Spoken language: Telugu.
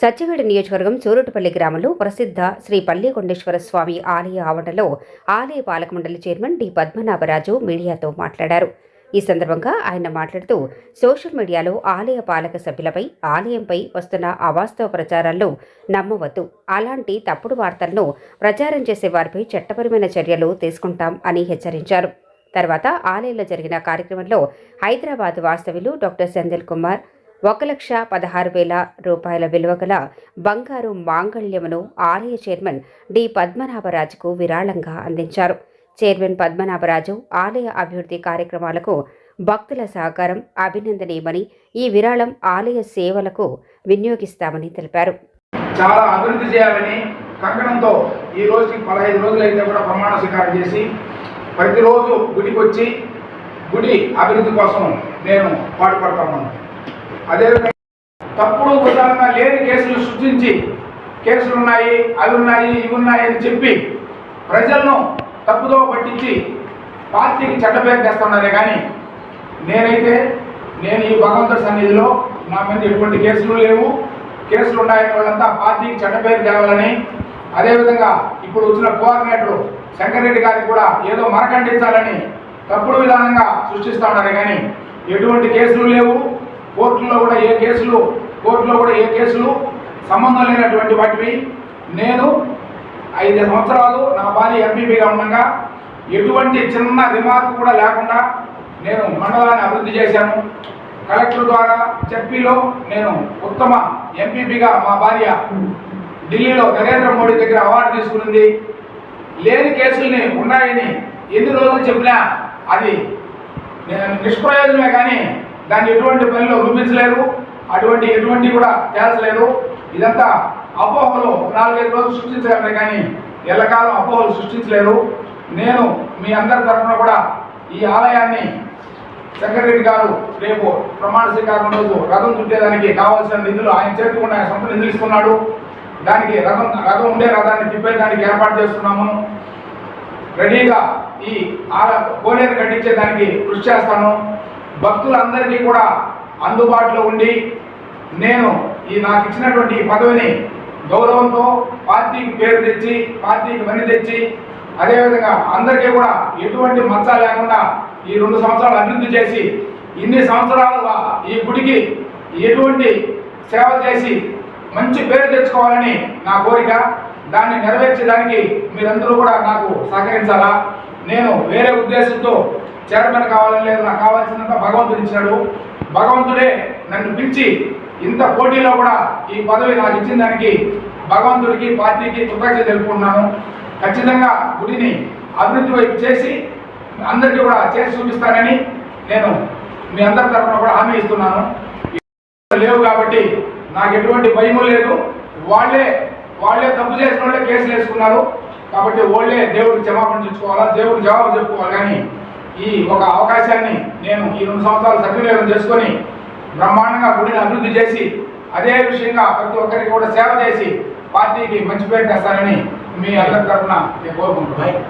సత్యవేడ నియోజకవర్గం సూరటుపల్లి గ్రామంలో ప్రసిద్ధ శ్రీ పల్లికొండేశ్వర స్వామి ఆలయ ఆవరణలో ఆలయ పాలక మండలి చైర్మన్ డి పద్మనాభరాజు మీడియాతో మాట్లాడారు. ఈ సందర్భంగా ఆయన మాట్లాడుతూ సోషల్ మీడియాలో ఆలయ పాలక సభ్యులపై ఆలయంపై వస్తున్న అవాస్తవ ప్రచారాల్లో నమ్మవద్దు. అలాంటి తప్పుడు వార్తలను ప్రచారం చేసే వారిపై చట్టపరమైన చర్యలు తీసుకుంటాం అని హెచ్చరించారు. తర్వాత ఆలయంలో జరిగిన కార్యక్రమంలో హైదరాబాద్ వాస్తవ్యులు డాక్టర్ సెందిల్ కుమార్ ఒక లక్ష పదహారు వేల రూపాయల విలువ గల బంగారు మాంగళ్యమును ఆలయ చైర్మన్ డి పద్మనాభరాజుకు విరాళంగా అందించారు. చైర్మన్ పద్మనాభరాజు ఆలయ అభివృద్ధి కార్యక్రమాలకు భక్తుల సహకారం అభినందనీయమని ఈ విరాళం ఆలయ సేవలకు వినియోగిస్తామని తెలిపారు. చాలా అభివృద్ధి చేయాలని కంకణంతో ఈ రోజుకి పదహైదు రోజులైతే కూడా ప్రమాణ స్వీకారం చేసి ప్రతిరోజు గుడికి వచ్చి గుడి అభివృద్ధి కోసం నేను పాటుపడతాను. అదేవిధంగా తప్పుడు ఉదాహరణ లేని కేసులు సృష్టించి కేసులు ఉన్నాయి అవి ఉన్నాయి ఇవి ఉన్నాయి అని చెప్పి ప్రజలను తప్పుదో పట్టించి పార్టీకి చెడ్డపేరు చేస్తున్నారే కానీ నేనైతే నేను ఈ భగవంతుడి సన్నిధిలో నా మీద ఎటువంటి కేసులు లేవు. కేసులు ఉన్నాయని వాళ్ళంతా పార్టీకి చెడ్డపేరు తేవాలని. అదేవిధంగా ఇప్పుడు వచ్చిన కోఆర్డినేటర్ శంకర్రెడ్డి గారికి కూడా ఏదో మరకండించాలని తప్పుడు విధానంగా సృష్టిస్తా ఉన్నారు కానీ ఎటువంటి కేసులు లేవు. కోర్టులో కూడా ఏ కేసులు కోర్టులో కూడా ఏ కేసులు సంబంధం లేనటువంటి వాటివి. నేను ఐదు సంవత్సరాలు నా భార్య ఎంపీపీగా ఉండగా ఎటువంటి చిన్న రిమార్క్ కూడా లేకుండా నేను మండలాన్ని అభివృద్ధి చేశాను. కలెక్టర్ ద్వారా చెప్పిలో నేను ఉత్తమ ఎంపీపీగా మా భార్య ఢిల్లీలో నరేంద్ర మోడీ దగ్గర అవార్డు తీసుకునింది. లేని కేసుల్ని ఉన్నాయని ఎన్ని రోజులు చెప్పినా అది నేను నిష్ప్రయోజనమే కానీ దాన్ని ఎటువంటి పనిలో రూపించలేరు అటువంటి ఎటువంటి కూడా తేల్చలేరు. ఇదంతా అపోహలు నాలుగైదు రోజులు సృష్టించగలరు కానీ ఎల్లకాలం అపోహలు సృష్టించలేరు. నేను మీ అందరి తరఫున కూడా ఈ ఆలయాన్ని శంకరెడ్డి గారు రేపు ప్రమాణ స్వీకారం రోజు రథం చుట్టేదానికి కావాల్సిన నిధులు ఆయన చేతికి ఆయన సొంత నిధులు ఇస్తున్నాడు. దానికి రథం రథం ఉండే రథాన్ని తిప్పేదానికి ఏర్పాటు చేస్తున్నాము. రెడీగా ఈ ఆల కోనేరు కట్టించేదానికి కృషి చేస్తాను. భక్తులందరికీ కూడా అందుబాటులో ఉండి నేను ఈ నాకు ఇచ్చినటువంటి ఈ పదవిని గౌరవంతో పార్టీకి పేరు తెచ్చి పార్టీకి మని తెచ్చి అదేవిధంగా అందరికీ కూడా ఎటువంటి మచ్చ లేకుండా ఈ రెండు సంవత్సరాలు అభివృద్ధి చేసి ఇన్ని సంవత్సరాలుగా ఈ గుడికి ఎటువంటి సేవ చేసి మంచి పేరు తెచ్చుకోవాలని నా కోరిక. దాన్ని నెరవేర్చడానికి మీరందరూ కూడా నాకు సహకరించాలా? నేను వేరే ఉద్దేశంతో చైర్మన్ కావాలని లేదు నాకు కావాల్సినంత భగవంతుడు ఇచ్చాడు. భగవంతుడే నన్ను పిలిచి ఇంత పోటీలో కూడా ఈ పదవి నాకు ఇచ్చిన దానికి భగవంతుడికి పార్టీకి కృతజ్ఞత తెలుపుకుంటున్నాను. ఖచ్చితంగా గుడిని అభివృద్ధి వైపు చేసి అందరికీ కూడా చేసి చూపిస్తానని నేను మీ అందరి తరఫున కూడా హామీ ఇస్తున్నాను. లేవు కాబట్టి నాకు ఎటువంటి భయము లేదు. వాళ్ళే వాళ్ళే తప్పు చేసిన వాళ్ళే కేసులు వేసుకున్నారు. కాబట్టి వాళ్ళే దేవుడికి క్షమాపణ తెచ్చుకోవాలా దేవుడికి జవాబు చెప్పుకోవాలి కానీ ఈ ఒక అవకాశాన్ని నేను ఈ రెండు సంవత్సరాలు సద్వినియోగం చేసుకొని బ్రహ్మాండంగా గుడిని అభివృద్ధి చేసి అదే విషయంగా ప్రతి ఒక్కరికి కూడా సేవ చేసి పార్టీకి మంచి పేరు తెస్తానని మీ అందరి తరఫున నేను కోరుకుంటున్నాను.